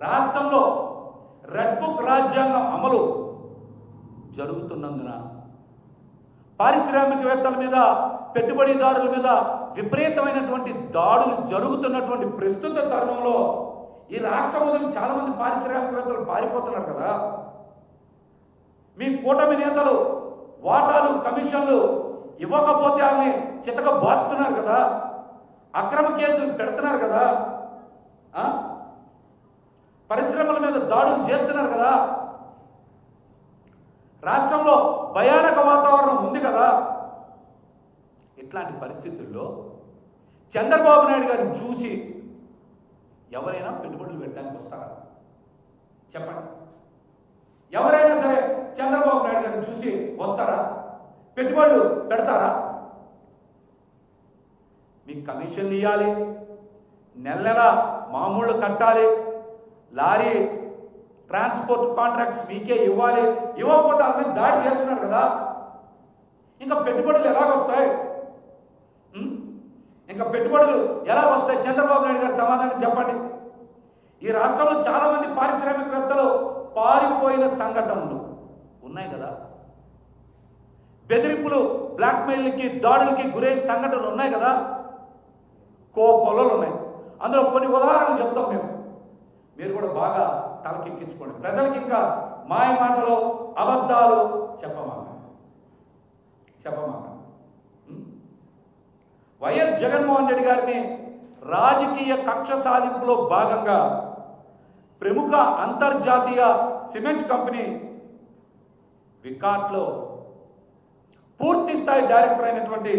రాష్ట్రంలో red book రాజ్యాంగం అమలు జరుగుతున్నందున పారిశ్రామికవేత్తల మీద పెట్టుబడిదారుల మీద విపరీతమైనటువంటి దాడులు జరుగుతున్నటువంటి ప్రస్తుత తరుణంలో ఈ రాష్ట్రం వదిలి చాలామంది పారిశ్రామికవేత్తలు పారిపోతున్నారు కదా. మీ కూటమి నేతలు వాటాలు కమిషన్లు ఇవ్వకపోతే వాళ్ళని చితక బాతున్నారు కదా. అక్రమ కేసులు పెడుతున్నారు కదా. ఆ? పరిశ్రమల మీద దాడులు చేస్తున్నారు కదా. రాష్ట్రంలో భయానక వాతావరణం ఉంది కదా. ఇట్లాంటి పరిస్థితుల్లో చంద్రబాబు నాయుడు గారిని చూసి ఎవరైనా పెట్టుబడులు పెట్టడానికి వస్తారా? చెప్పండి. ఎవరైనా సరే చంద్రబాబు నాయుడు గారిని చూసి వస్తారా? పెట్టుబడులు పెడతారా? మీకు కమిషన్లు ఇవ్వాలి నెల నెల మామూళ్ళు కట్టాలి లారీ ట్రాన్స్పోర్ట్ కాంట్రాక్ట్స్ మీకే ఇవ్వాలి. ఇవ్వకపోతే వాళ్ళ మీద దాడి చేస్తున్నారు కదా. ఇంకా పెట్టుబడులు ఎలాగొస్తాయి? ఇంకా పెట్టుబడులు ఎలా వస్తాయి చంద్రబాబు నాయుడు గారు సమాధానం చెప్పండి. ఈ రాష్ట్రంలో చాలా మంది పారిశ్రామికవేత్తలు పారిపోయిన సంఘటనలు ఉన్నాయి కదా. బెదిరింపులు బ్లాక్మెయిల్కి దాడులకి గురైన సంఘటనలు ఉన్నాయి కదా. కో కొలలు ఉన్నాయి. అందులో కొన్ని ఉదాహరణలు చెప్తాం మేము. మీరు కూడా బాగా తలకెక్కించుకోండి. ప్రజలకి ఇంకా మాయ మాటలు అబద్ధాలు చెప్పమాక చెప్పమాక వైఎస్ జగన్మోహన్ రెడ్డి గారిని రాజకీయ కక్ష సాధింపులో భాగంగా ప్రముఖ అంతర్జాతీయ సిమెంట్ కంపెనీ వికాట్లో పూర్తి స్థాయి డైరెక్టర్ అయినటువంటి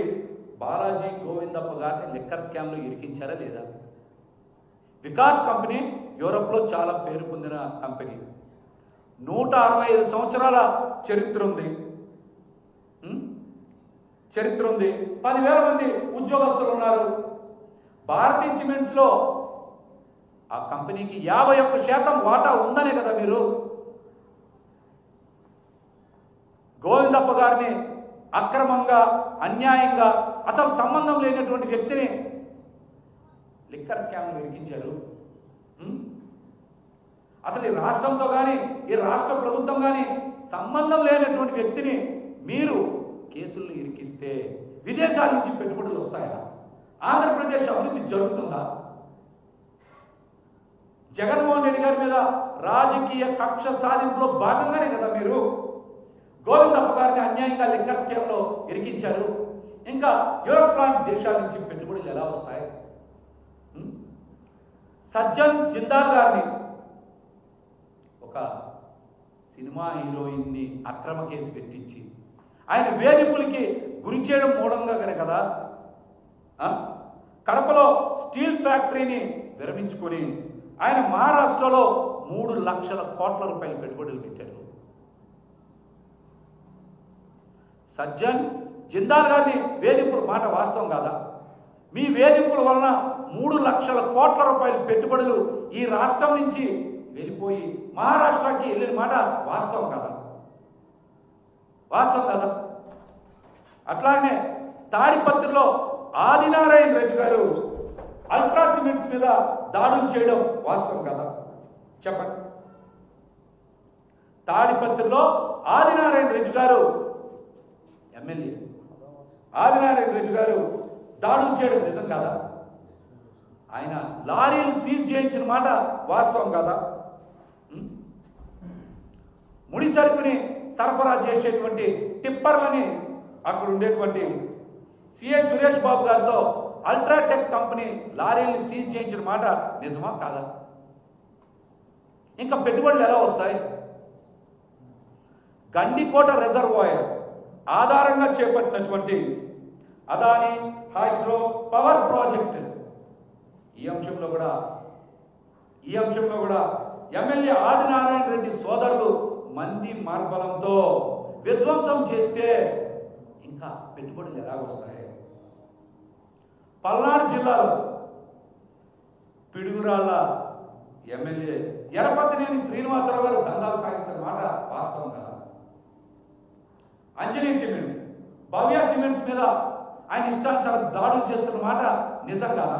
బాలాజీ గోవిందప్ప గారిని లిక్కర్ స్కామ్లో ఇరికించారా లేదా? వికాట్ కంపెనీ యూరప్లో చాలా పేరు పొందిన కంపెనీ. నూట అరవై ఐదు సంవత్సరాల చరిత్ర ఉంది. చరిత్ర ఉంది. పదివేల మంది ఉద్యోగస్తులు ఉన్నారు. భారతీయ సిమెంట్స్లో ఆ కంపెనీకి యాభై ఒక్క శాతం వాటా ఉందనే కదా మీరు? గోవిందప్ప గారిని అక్రమంగా అన్యాయంగా అసలు సంబంధం లేనటువంటి వ్యక్తిని లిక్కర్ స్కామ్ను ఇరికించారు. అసలు ఈ రాష్ట్రంతో కానీ ఈ రాష్ట్ర ప్రభుత్వం కానీ సంబంధం లేనటువంటి వ్యక్తిని మీరు కేసులను ఇరికిస్తే విదేశాల నుంచి పెట్టుబడులు వస్తాయా? ఆంధ్రప్రదేశ్ అభివృద్ధి జరుగుతుందా? జగన్మోహన్ రెడ్డి గారి మీద రాజకీయ కక్ష సాధింపులో భాగంగానే కదా మీరు గోవిందప్ప గారిని అన్యాయంగా లిక్కర్ స్కీమ్లో ఇరికించారు. ఇంకా యూరోప్ లాంటి దేశాల నుంచి పెట్టుబడులు ఎలా వస్తాయి? సజ్జన్ జిందాల్ గారిని ఒక సినిమా హీరోయిన్ని అక్రమ కేసు పెట్టించి ఆయన వేధింపులకి గురి చేయడం మూలంగా కదా? కడపలో స్టీల్ ఫ్యాక్టరీని విరమించుకొని ఆయన మహారాష్ట్రలో మూడు లక్షల కోట్ల రూపాయల పెట్టుబడులు పెట్టారు. సజ్జన్ జిందాల్ గారిని వేధింపుల మాట వాస్తవం కాదా? మీ వేధింపుల వలన మూడు లక్షల కోట్ల రూపాయల పెట్టుబడులు ఈ రాష్ట్రం నుంచి వెళ్ళిపోయి మహారాష్ట్రకి వెళ్ళిన మాట వాస్తవం కదా? వాస్తవం కదా? అట్లానే తాడిపత్రిలో ఆదినారాయణ రెడ్డి గారు అల్ట్రా సిమెంట్స్ మీద దాడులు చేయడం వాస్తవం కదా? చెప్పండి. తాడిపత్రిలో ఆదినారాయణ రెడ్డి గారు ఎమ్మెల్యే. ఆదినారాయణ రెడ్డి గారు దాడులు చేయడం నిజం కాదా? ఆయన లారీలు సీజ్ చేయించిన మాట వాస్తవం కదా? ముడి సరుకుని సరఫరా చేసేటువంటి టిప్పర్లని అక్కడ ఉండేటువంటి సిఐ సురేష్ బాబు గారితో అల్ట్రాటెక్ కంపెనీ లారీల్ని సీజ్ చేయించిన మాట నిజమా కాదా? ఇంకా పెట్టుబడులు ఎలా వస్తాయి? గండికోట రిజర్వాయర్ ఆధారంగా చేపట్టినటువంటి అదాని హైడ్రో పవర్ ప్రాజెక్ట్. ఈ అంశంలో కూడా ఈ అంశంలో కూడా ఎమ్మెల్యే ఆదినారాయణ రెడ్డి సోదరులు మార్బలంతో విధ్వంసం చేస్తే ఇంకా పెట్టుబడులు ఎలాగొస్తాయి? పల్నాడు జిల్లాలో పిడుగురాళ్ళ ఎమ్మెల్యే ఎరపతినేని శ్రీనివాసరావు గారు దందాలు సాగిస్తున్న మాట వాస్తవం కదా? అంజనీ సిమెంట్స్ భవ్య సిమెంట్స్ మీద ఆయన ఇష్టానుసారం దాడులు చేస్తున్న మాట నిజం కదా?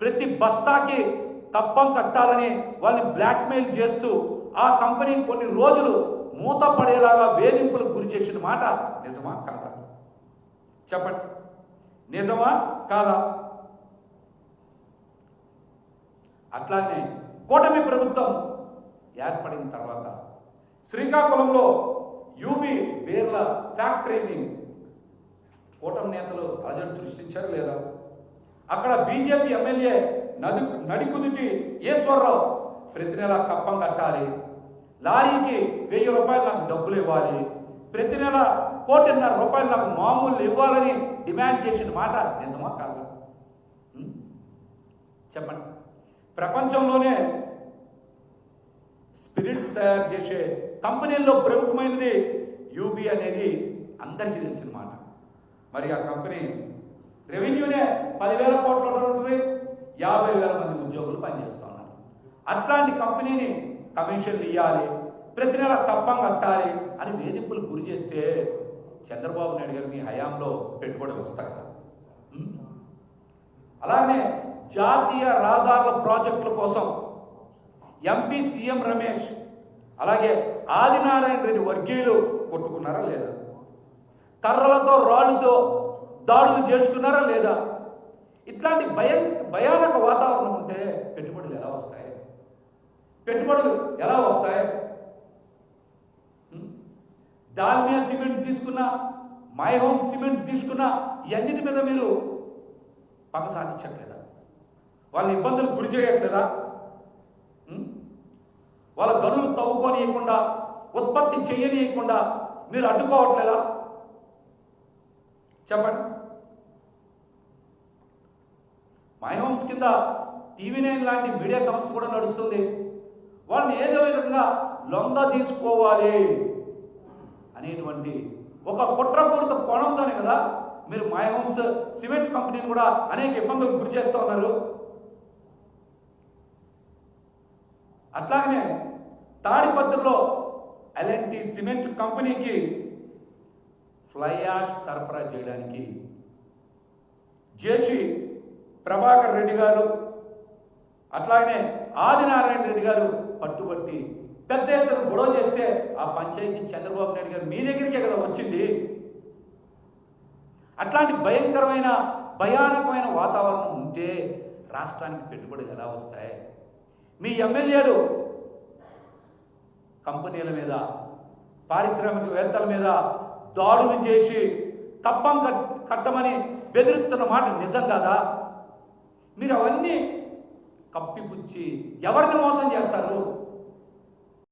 ప్రతి బస్తాకి కప్పం కట్టాలని వాళ్ళని బ్లాక్మెయిల్ చేస్తూ ఆ కంపెనీ కొన్ని రోజులు మూతపడేలాగా వేధింపులకు గురి చేసిన మాట నిజమా కాదా? చెప్పండి. నిజమా కాదా? అట్లానే కూటమి ప్రభుత్వం ఏర్పడిన తర్వాత శ్రీకాకుళంలో యూబీ బేర్ల ఫ్యాక్టరీని కూటమి నేతలు అలజడి సృష్టించారు లేదా? అక్కడ బీజేపీ ఎమ్మెల్యే నది నడికుదుటి ఈశ్వరరావు ప్రతి నెల కప్పం కట్టాలి. లారీకి వెయ్యి రూపాయలు నాకు డబ్బులు ఇవ్వాలి. ప్రతి నెల కోటిన్నర రూపాయలు నాకు మామూలు ఇవ్వాలని డిమాండ్ చేసిన మాట నిజమా కాదా? చెప్పండి. ప్రపంచంలోనే స్పిరిట్స్ తయారు చేసే కంపెనీల్లో ప్రముఖమైనది యూబీ అనేది అందరికీ తెలిసిన మాట. మరి ఆ కంపెనీ రెవెన్యూనే పదివేల కోట్ల ఉంటుంది యాభై వేల మంది ఉద్యోగులు పనిచేస్తారు అట్లాంటి కంపెనీని కమిషన్లు ఇవ్వాలి ప్రతి నెల తప్పం కట్టాలి అని వేధింపులు గురి చేస్తే చంద్రబాబు నాయుడు గారు మీ హయాంలో పెట్టుబడులు వస్తాయి అలాగే జాతీయ రహదారుల ప్రాజెక్టుల కోసం ఎంపీ సీఎం రమేష్ అలాగే ఆదినారాయణ రెడ్డి వర్గీయులు కొట్టుకున్నారా లేదా? కర్రలతో రాళ్ళతో దాడులు చేసుకున్నారా లేదా? ఇట్లాంటి భయం భయానక వాతావరణం ఉంటే పెట్టుబడులు ఎలా వస్తాయి? పెట్టుబడులు ఎలా వస్తాయి? దాల్మియా సిమెంట్స్ తీసుకున్నా మై హోమ్ సిమెంట్స్ తీసుకున్నా ఇవన్నిటి మీద మీరు పక్క సాధించట్లేదా? వాళ్ళ ఇబ్బందులు గురి చేయట్లేదా? వాళ్ళ గనులు తవ్వుకోనియకుండా ఉత్పత్తి చేయనీయకుండా మీరు అడ్డుకోవట్లేదా? చెప్పండి. మై హోమ్స్ కింద టీవీ నైన్ లాంటి మీడియా సంస్థ కూడా నడుస్తుంది. వాళ్ళని ఏదో విధంగా లొంగ తీసుకోవాలి? అనేటువంటి ఒక కుట్రపూరిత కోణంతోనే కదా మీరు మై హోమ్స్ సిమెంట్ కంపెనీని కూడా అనేక ఇబ్బందులకు గురి చేస్తూ ఉన్నారు. అట్లాగనే తాడిపత్రిలో ఎల్ఎన్టీ సిమెంట్ కంపెనీకి ఫ్లై యాష్ సరఫరా చేయడానికి జేసీ ప్రభాకర్ రెడ్డి గారు అట్లాగనే ఆదినారాయణ రెడ్డి గారు పట్టుబట్టి పెద్ద ఎత్తున గొడవ చేస్తే ఆ పంచాయతీ చంద్రబాబు నాయుడు గారు మీ దగ్గరికే కదా వచ్చింది. అట్లాంటి భయంకరమైన భయానకమైన వాతావరణం ఉంటే రాష్ట్రానికి పెట్టుబడులు ఎలా వస్తాయి? మీ ఎమ్మెల్యేలు కంపెనీల మీద పారిశ్రామికవేత్తల మీద దాడులు చేసి కప్పం కట్- కట్టమని బెదిరిస్తున్న మాట నిజం కాదా? మీరు అవన్నీ కప్పిపుచ్చి ఎవరిని మోసం చేస్తారు?